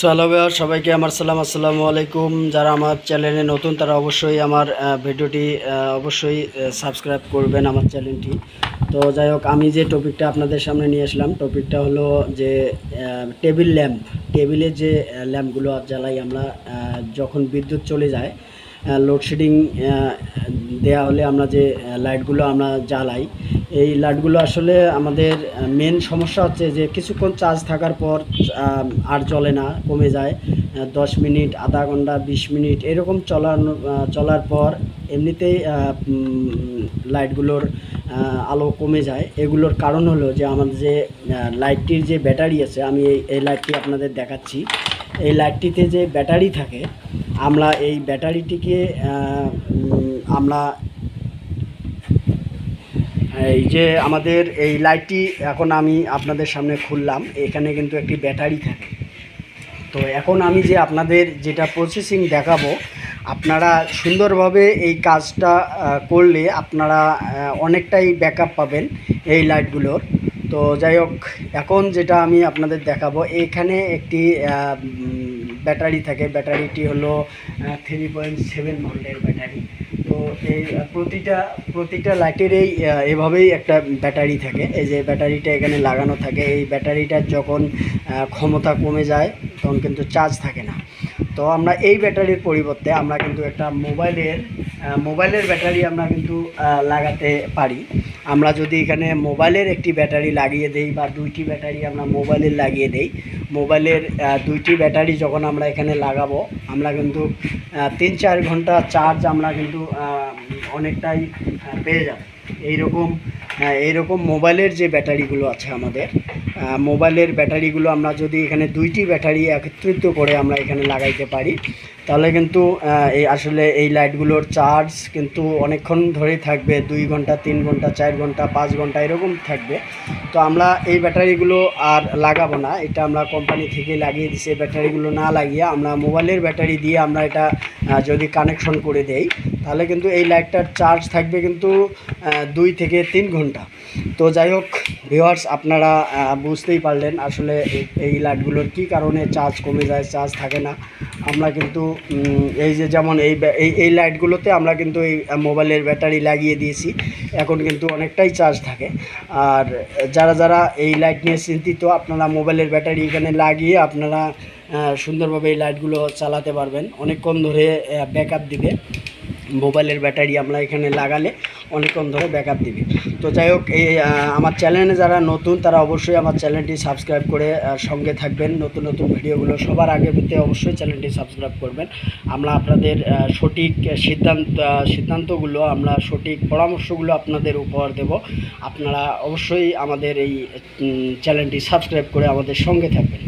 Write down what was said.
So সবাইকে আমার সালাম, আসসালামু আলাইকুম। যারা আমার চ্যানেলে নতুন, তারা অবশ্যই আমার ভিডিওটি অবশ্যই সাবস্ক্রাইব করবেন আমার চ্যানেলটি। তো যাই হোক, আমি যে টপিকটা আপনাদের সামনে নিয়ে আসলাম, টপিকটা হলো যে টেবিল ল্যাম্প। টেবিলে যে ল্যাম্পগুলো জ্বালাই আমরা যখন বিদ্যুৎ চলে যায় লোডশেডিং দেওয়া হলে আমরা যে লাইটগুলো আমরা জ্বালাই এই লাইটগুলো আসলে আমাদের মেন সমস্যা হচ্ছে যে কিছুক্ষণ চার্জ থাকার পর আর চলে না, কমে যায়। দশ মিনিট, আধা ঘণ্টা, বিশ মিনিট এরকম চলানো চলার পর এমনিতেই লাইটগুলোর আলো কমে যায়। এগুলোর কারণ হলো যে আমাদের যে লাইটটির যে ব্যাটারি আছে, আমি এই লাইটটি আপনাদের দেখাচ্ছি। এই লাইটটিতে যে ব্যাটারি থাকে, আমরা এই ব্যাটারিটিকে আমরা এই যে আমাদের এই লাইটটি এখন আমি আপনাদের সামনে খুললাম। এখানে কিন্তু একটি ব্যাটারি থাকে। তো এখন আমি যে আপনাদের যেটা প্রসেসিং দেখাবো, আপনারা সুন্দরভাবে এই কাজটা করলে আপনারা অনেকটাই ব্যাকআপ পাবেন এই লাইটগুলোর। তো যাই হোক, এখন যেটা আমি আপনাদের দেখাবো, এখানে একটি ব্যাটারি থাকে। ব্যাটারিটি হলো থ্রি পয়েন্ট সেভেন ভোল্টের ব্যাটারি। এই প্রতিটা প্রতিটা লাইটেরই এই এভাবেই একটা ব্যাটারি থাকে। এই যে ব্যাটারিটা এখানে লাগানো থাকে, এই ব্যাটারিটার যখন ক্ষমতা কমে যায়, তখন কিন্তু চার্জ থাকে না। তো আমরা এই ব্যাটারির পরিবর্তে আমরা কিন্তু একটা মোবাইলের মোবাইলের ব্যাটারি আমরা কিন্তু লাগাতে পারি। আমরা যদি এখানে মোবাইলের একটি ব্যাটারি লাগিয়ে দেই বা দুইটি ব্যাটারি আমরা মোবাইলের লাগিয়ে দেই, মোবাইলের দুইটি ব্যাটারি যখন আমরা এখানে লাগাবো, আমরা কিন্তু তিন চার ঘণ্টা চার্জ আমরা কিন্তু অনেকটাই পেয়ে যাব। এইরকম এইরকম মোবাইলের যে ব্যাটারিগুলো আছে আমাদের মোবাইলের ব্যাটারিগুলো আমরা যদি এখানে দুইটি ব্যাটারি একত্রিত করে আমরা এখানে লাগাইতে পারি, তাহলে কিন্তু এই আসলে এই লাইটগুলোর চার্জ কিন্তু অনেকক্ষণ ধরেই থাকবে, দুই ঘণ্টা, তিন ঘণ্টা, চার ঘণ্টা, পাঁচ ঘণ্টা, এরকম থাকবে। তো আমরা এই ব্যাটারিগুলো আর লাগাবো না, এটা আমরা কোম্পানি থেকে লাগিয়ে দিছি ব্যাটারিগুলো না লাগিয়ে আমরা মোবাইলের ব্যাটারি দিয়ে আমরা এটা যদি কানেকশন করে দেই তাহলে কিন্তু এই লাইটটার চার্জ থাকবে কিন্তু দুই থেকে তিন ঘণ্টা। তো যাই হোক ভিওয়ার্স আপনারা বুঝতেই পারলেন আসলে এই- লাইটগুলোর কী কারণে চার্জ কমে যায় চার্জ থাকে না। আমরা কিন্তু এই যে যেমন এই এই এই লাইটগুলোতে আমরা কিন্তু এই মোবাইলের ব্যাটারি লাগিয়ে দিয়েছি। এখন কিন্তু অনেকটাই চার্জ থাকে। আর যারা যারা এই লাইট নিয়ে চিন্তিত, আপনারা মোবাইলের ব্যাটারি এখানে লাগিয়ে আপনারা সুন্দরভাবে এই লাইটগুলো চালাতে পারবেন। অনেকক্ষণ ধরে ব্যাকআপ দিবে। মোবাইলের ব্যাটারি আমরা এখানে লাগালে অনেকক্ষণ ধরে ব্যাকআপ দিবে। তো যাই হোক, এই আমার চ্যানেলে যারা নতুন, তারা অবশ্যই আমার চ্যানেলটি সাবস্ক্রাইব করে সঙ্গে থাকবেন। নতুন নতুন ভিডিওগুলো সবার আগে পেতে অবশ্যই চ্যানেলটি সাবস্ক্রাইব করবেন। আমরা আপনাদের সঠিক সিদ্ধান্ত সিদ্ধান্তগুলো, আমরা সঠিক পরামর্শগুলো আপনাদের উপহার দেব। আপনারা অবশ্যই আমাদের এই চ্যানেলটি সাবস্ক্রাইব করে আমাদের সঙ্গে থাকবেন।